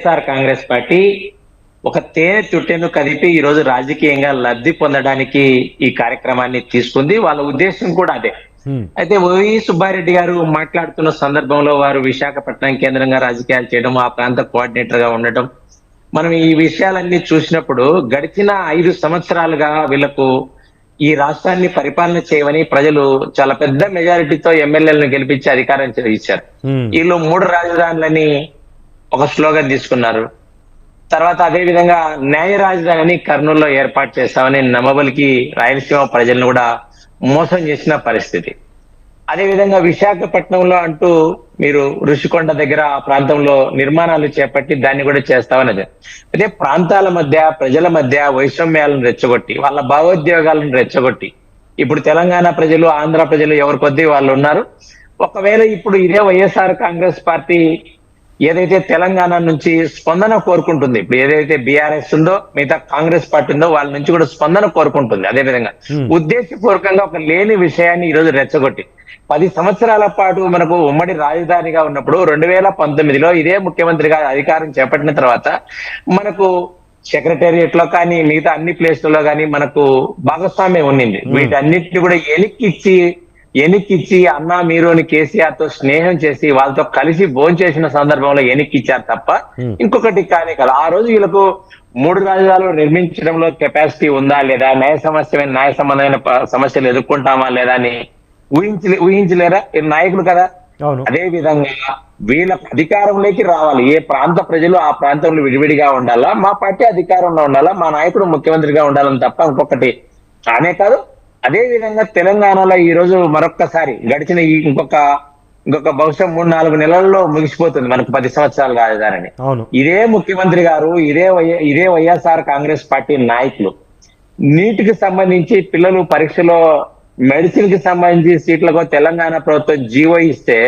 YSR Congress party ఒక తేనె చుట్టెను కదిపి ఈ రోజు రాజకీయంగా లబ్ధి పొందడానికి ఈ కార్యక్రమాన్ని తీసుకుంది. వాళ్ళ ఉద్దేశం కూడా అదే. అయితే ఓవి సుబ్బారెడ్డి గారు మాట్లాడుతున్న సందర్భంలో వారు విశాఖపట్నం కేంద్రంగా రాజకీయాలు చేయడం ఆ ప్రాంత కోఆర్డినేటర్గా ఉండటం. మనం ఈ విషయాలన్నీ చూసినప్పుడు గడిచిన ఐదు సంవత్సరాలుగా వీళ్ళకు ఈ రాష్ట్రాన్ని పరిపాలన చేయమని ప్రజలు చాలా పెద్ద మెజారిటీతో ఎమ్మెల్యేలను గెలిపించి అధికారం ఇచ్చారు. వీళ్ళు మూడు రాజధానులని ఒక స్లోగన్ తీసుకున్నారు. తర్వాత అదే విధంగా న్యాయ రాజధానిని కర్నూలులో ఏర్పాటు చేస్తామని నమ్మబలికి రాయలసీమ ప్రజలను కూడా మోసం చేసిన పరిస్థితి. అదే విధంగా విశాఖపట్నంలో అంటూ మీరు ఋషికొండ దగ్గర ఆ ప్రాంతంలో నిర్మాణాలు చేపట్టి దాన్ని కూడా చేస్తామని అదే. ప్రాంతాల మధ్య ప్రజల మధ్య వైషమ్యాలను రెచ్చగొట్టి వాళ్ళ భావోద్యోగాలను రెచ్చగొట్టి ఇప్పుడు తెలంగాణ ప్రజలు ఆంధ్ర ప్రజలు ఎవరి కొద్దీ వాళ్ళు ఉన్నారు. ఒకవేళ ఇప్పుడు ఇదే వైఎస్ఆర్ కాంగ్రెస్ పార్టీ ఏదైతే తెలంగాణ నుంచి స్పందన కోరుకుంటుంది ఇప్పుడు ఏదైతే బీఆర్ఎస్ ఉందో మిగతా కాంగ్రెస్ పార్టీ ఉందో వాళ్ళ నుంచి కూడా స్పందన కోరుకుంటుంది అదే విధంగా. ఉద్దేశపూర్వకంగా ఒక లేని విషయాన్ని ఈ రోజు రెచ్చగొట్టి పది సంవత్సరాల పాటు మనకు ఉమ్మడి రాజధానిగా ఉన్నప్పుడు రెండు వేల పంతొమ్మిదిలో ఇదే ముఖ్యమంత్రిగా అధికారం చేపట్టిన తర్వాత మనకు సెక్రటేరియట్లో కానీ మిగతా అన్ని ప్లేస్లలో కానీ మనకు భాగస్వామ్యం ఉండింది. వీటన్నిటిని కూడా ఎనిక్కిచ్చి ఎనిక్కిచ్చి అన్నా మీరు అని కేసీఆర్తో స్నేహం చేసి వాళ్ళతో కలిసి భోంచేసిన సందర్భంలో ఎనిక్కిచ్చారు తప్ప Hmm. ఇంకొకటి కానీ కదా. ఆ రోజు వీళ్ళకు మూడు రాజధానులు నిర్మించడంలో కెపాసిటీ ఉందా లేదా న్యాయ సమస్యమైన న్యాయ సంబంధమైన సమస్యలు ఎదుర్కొంటామా లేదా అని ఊహించలే ఊహించలేరా? నాయకులు కదా. అదే విధంగా వీళ్ళ అధికారంలోకి రావాలి. ఏ ప్రాంత ప్రజలు ఆ ప్రాంతంలో విడివిడిగా ఉండాలా? మా పార్టీ అధికారంలో ఉండాలా? మా నాయకుడు ముఖ్యమంత్రిగా ఉండాలని తప్ప ఇంకొకటి కానే కాదు. అదే విధంగా తెలంగాణలో ఈ రోజు మరొక్కసారి గడిచిన ఈ ఇంకొక ఇంకొక బహుశా మూడు నాలుగు నెలల్లో ముగిసిపోతుంది మనకు పది సంవత్సరాలు రాజధానిని ఇదే ముఖ్యమంత్రి గారు ఇదే వై- ఇదే వైఎస్ఆర్ కాంగ్రెస్ పార్టీ నాయకులు. నీటికి సంబంధించి పిల్లలు పరీక్షలో మెడిసిన్కి సంబంధించి సీట్లకు తెలంగాణ ప్రభుత్వం జీవో ఇస్తే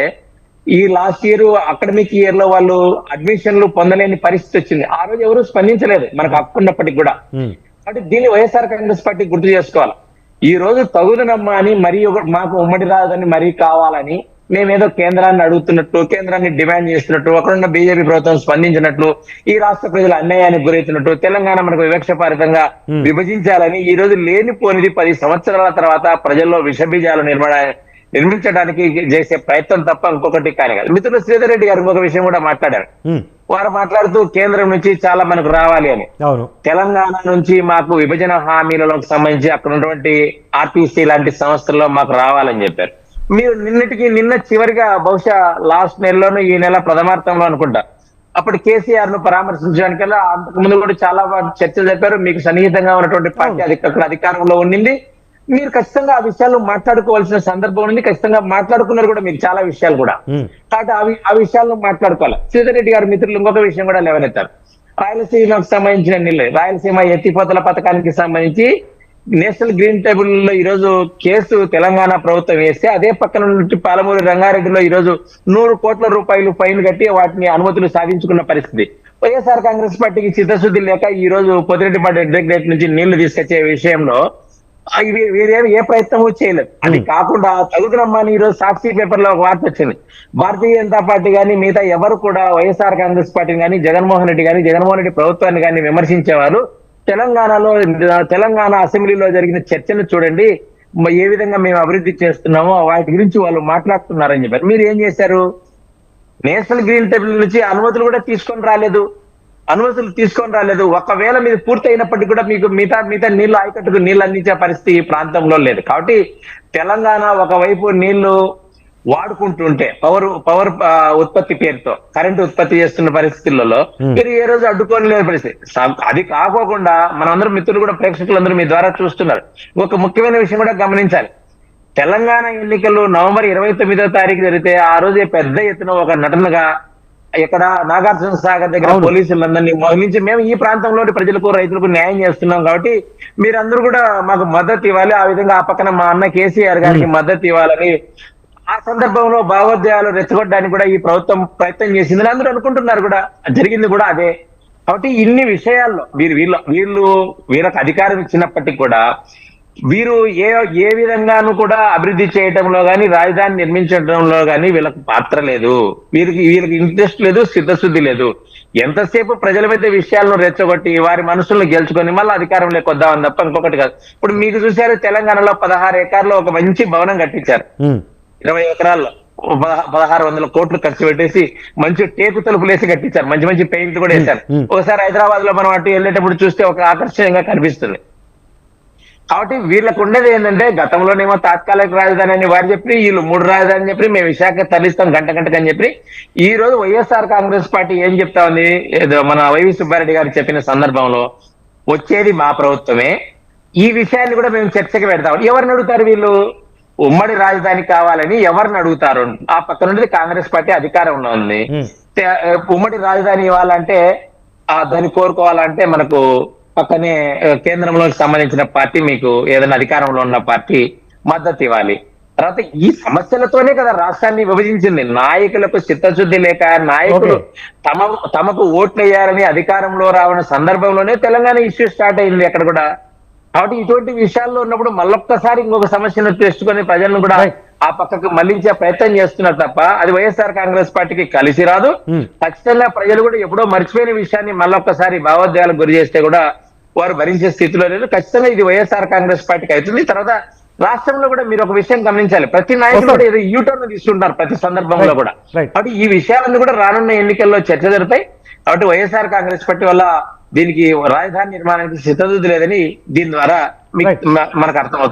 ఈ లాస్ట్ ఇయర్ అకాడమిక్ ఇయర్లో వాళ్ళు అడ్మిషన్లు పొందలేని పరిస్థితి వచ్చింది. ఆ రోజు ఎవరు స్పందించలేదు మనకు హక్కు ఉన్నప్పటికీ కూడా. కాబట్టి దీన్ని వైఎస్ఆర్ కాంగ్రెస్ పార్టీ గుర్తు చేసుకోవాలి. ఈ రోజు తగుదనమ్మా అని మరీ ఒక మాకు ఉమ్మడి రాదని మరీ కావాలని మేమేదో కేంద్రాన్ని అడుగుతున్నట్టు కేంద్రాన్ని డిమాండ్ చేస్తున్నట్టు అక్కడున్న బీజేపీ ప్రభుత్వం స్పందించినట్లు ఈ రాష్ట్ర ప్రజలు అన్యాయానికి గురవుతున్నట్టు తెలంగాణ మనకు వివక్షపారితంగా. విభజించాలని ఈ రోజు లేనిపోనిది పది సంవత్సరాల తర్వాత ప్రజల్లో విషబీజాలు నిర్మాణ నిర్మించడానికి చేసే ప్రయత్నం తప్ప ఇంకొకటి కానీ కాదు మిత్రులు శ్రీధర్ రెడ్డి గారు ఇంకొక విషయం కూడా మాట్లాడారు. వారు మాట్లాడుతూ కేంద్రం నుంచి చాలా మనకు రావాలి అని. అవును. తెలంగాణ నుంచి మాకు విభజన హామీలకు సంబంధించి అక్కడ ఉన్నటువంటి ఆర్టీసీ లాంటి సంస్థల్లో మాకు రావాలని చెప్పారు. మీరు నిన్నటికి నిన్న చివరిగా బహుశా లాస్ట్ నెలలోనూ ఈ నెల ప్రథమార్థంలో అనుకుంటా. అప్పుడు కేసీఆర్ను పరామర్శించడానికల్లా అంతకు ముందు కూడా చాలా చర్చలు చెప్పారు. మీకు సన్నిహితంగా ఉన్నటువంటి పార్టీ అధికారంలో ఉండింది. మీరు ఖచ్చితంగా ఆ విషయాలు మాట్లాడుకోవాల్సిన సందర్భం ఉంది. ఖచ్చితంగా మాట్లాడుకున్నారు కూడా మీకు చాలా విషయాలు కూడా. కాబట్టి అవి ఆ విషయాలను మాట్లాడుకోవాలి. శ్రీధర్ రెడ్డి గారి మిత్రులు ఇంకొక విషయం కూడా లేవనెత్తారు. రాయలసీమకు సంబంధించిన నీళ్ళు రాయలసీమ ఎత్తిపోతల పథకానికి సంబంధించి నేషనల్ గ్రీన్ టేబుల్లో ఈ రోజు కేసు తెలంగాణ ప్రభుత్వం వేస్తే అదే పక్కన నుండి పాలమూరు రంగారెడ్డిలో ఈ రోజు నూరు కోట్ల రూపాయలు ఫైన్ కట్టి వాటిని అనుమతులు సాధించుకున్న పరిస్థితి. వైఎస్ఆర్ కాంగ్రెస్ పార్టీకి చిత్తశుద్ధి లేక ఈ రోజు పొదిరెడ్డిపాటి డైరెక్టరేట్ నుంచి నీళ్ళు తీసుకొచ్చే విషయంలో వీరేమి ఏ ప్రయత్నము చేయలేదు. అది కాకుండా ఈ రోజు సాక్షి పేపర్లో ఒక వార్త వచ్చింది. భారతీయ జనతా పార్టీ గాని మిగతా ఎవరు కూడా వైఎస్ఆర్ కాంగ్రెస్ పార్టీని కానీ జగన్మోహన్ రెడ్డి గాని జగన్మోహన్ రెడ్డి ప్రభుత్వాన్ని కానీ విమర్శించేవారు. తెలంగాణలో తెలంగాణ అసెంబ్లీలో జరిగిన చర్చను చూడండి. ఏ విధంగా మేము అభివృద్ధి చేస్తున్నామో వాటి గురించి వాళ్ళు మాట్లాడుతున్నారని చెప్పారు. మీరు ఏం చేశారు? నేషనల్ గ్రీన్ టేబుల్ నుంచి అనుమతులు కూడా తీసుకొని రాలేదు. అనుమతులు తీసుకొని రాలేదు. ఒకవేళ మీరు పూర్తి అయినప్పటికీ కూడా మీకు మిగతా మిగతా నీళ్ళు ఆయకట్టుకు నీళ్ళు అందించే పరిస్థితి ఈ ప్రాంతంలో లేదు. కాబట్టి తెలంగాణ ఒకవైపు నీళ్ళు వాడుకుంటుంటే పవర్ పవర్ ఉత్పత్తి పేరుతో కరెంట్ ఉత్పత్తి చేస్తున్న పరిస్థితులలో. మీరు ఏ రోజు అడ్డుకోలేని పరిస్థితి. స- అది కాకోకుండా మనందరం మిత్రులు కూడా ప్రేక్షకులందరూ మీ ద్వారా చూస్తున్నారు. ఒక ముఖ్యమైన విషయం కూడా గమనించాలి. తెలంగాణ ఎన్నికలు నవంబర్ ఇరవై తొమ్మిదో తారీఖు జరిగితే ఆ రోజే పెద్ద ఎత్తున ఒక నటనగా ఇక్కడ నాగార్జున సాగర్ దగ్గర. పోలీసులందరినీ మోహరించి మేము ఈ ప్రాంతంలోని ప్రజలకు రైతులకు న్యాయం చేస్తున్నాం కాబట్టి మీరందరూ కూడా మాకు మద్దతు ఇవ్వాలి. ఆ విధంగా ఆ పక్కన మా అన్న కేసీఆర్ గారికి మద్దతు ఇవ్వాలని ఆ సందర్భంలో భావోద్వేగాలు రెచ్చగొట్టడానికి కూడా ఈ ప్రభుత్వం ప్రయత్నం చేసిందని అందరూ అనుకుంటున్నారు కూడా. జరిగింది కూడా అదే. కాబట్టి ఇన్ని విషయాల్లో వీరు వీళ్ళు వీళ్ళు వీళ్ళకి అధికారం ఇచ్చినప్పటికీ కూడా వీరు ఏ ఏ విధంగానూ కూడా అభివృద్ధి చేయటంలో గాని రాజధాని నిర్మించడంలో గాని వీళ్ళకి పాత్ర లేదు. వీరికి వీరికి ఇంట్రెస్ట్ లేదు సిద్ధశుద్ధి లేదు. ఎంతసేపు ప్రజల మీద విషయాలను రెచ్చగొట్టి వారి మనసులను గెలుచుకొని మళ్ళీ అధికారంలోకి వద్దామని తప్ప ఇంకొకటి కాదు. ఇప్పుడు మీకు చూసారు తెలంగాణలో పదహారు ఎకరాల్లో ఒక మంచి భవనం కట్టించారు. ఇరవై ఎకరాల్లో పద- పదహారు వందల కోట్లు ఖర్చు పెట్టేసి మంచి టేకు తలుపులు వేసి కట్టించారు. మంచి మంచి పెయింట్ కూడా వేశారు. ఒకసారి హైదరాబాద్లో మనం అటు వెళ్ళేటప్పుడు చూస్తే ఒక ఆకర్షణీయంగా కనిపిస్తుంది. కాబట్టి వీళ్ళకు ఉండేది ఏంటంటే గతంలోనేమో తాత్కాలిక రాజధాని అని వారు చెప్పి వీళ్ళు మూడు రాజధాని చెప్పి మేము విశాఖ తరలిస్తాం గంట గంటకు అని చెప్పి. ఈ రోజు వైఎస్ఆర్ కాంగ్రెస్ పార్టీ ఏం చెప్తా ఉంది? ఏదో మన వైవి సుబ్బారెడ్డి గారు చెప్పిన సందర్భంలో వచ్చేది మా ప్రభుత్వమే. ఈ విషయాన్ని కూడా మేము చర్చకి పెడతాం. ఎవరిని అడుగుతారు వీళ్ళు? ఉమ్మడి రాజధాని కావాలని ఎవరిని అడుగుతారు? ఆ పక్క నుండి కాంగ్రెస్ పార్టీ ఉమ్. తే- ఉమ్మడి రాజధాని ఇవ్వాలంటే ఆ దాన్ని కోరుకోవాలంటే మనకు పక్కనే కేంద్రంలోకి సంబంధించిన పార్టీ మీకు ఏదైనా అధికారంలో ఉన్న పార్టీ మద్దతు ఇవ్వాలి. తర్వాత ఈ సమస్యలతోనే కదా రాష్ట్రాన్ని విభజించింది. నాయకులకు చిత్తశుద్ధి లేక నాయకులు. తమ తమకు ఓట్లు వేయాలని అధికారంలో రావణ సందర్భంలోనే తెలంగాణ ఇష్యూ స్టార్ట్ అయింది. అక్కడ కూడా కాబట్టి ఇటువంటి విషయాల్లో ఉన్నప్పుడు మళ్ళొక్కసారి ఇంకొక సమస్యను తెచ్చుకొని ప్రజలను కూడా. ఆ పక్కకు మళ్ళించే ప్రయత్నం చేస్తున్నారు తప్ప అది వైఎస్ఆర్ కాంగ్రెస్ పార్టీకి కలిసి రాదు. ఖచ్చితంగా ప్రజలు కూడా ఎప్పుడో మర్చిపోయిన విషయాన్ని మళ్ళొక్కసారి భావోద్వేగాలకు గురి చేస్తే కూడా వారు భరించే స్థితిలో లేదు ఖచ్చితంగా ఇది వైఎస్ఆర్ కాంగ్రెస్ పార్టీకి అవుతుంది తర్వాత రాష్ట్రంలో కూడా మీరు ఒక విషయం గమనించాలి ప్రతి నాయకులు వస్తారు. కూడా ఏదో యూటర్న్ తీసుకుంటారు ప్రతి సందర్భంలో. కూడా. కాబట్టి ఈ విషయాలన్నీ కూడా రానున్న ఎన్నికల్లో చర్చ జరుగుతాయి కాబట్టి వైఎస్ఆర్ కాంగ్రెస్ పార్టీ వల్ల దీనికి రాజధాని నిర్మాణానికి సిద్ధత లేదని దీని ద్వారా మనకు అర్థమవుతుంది.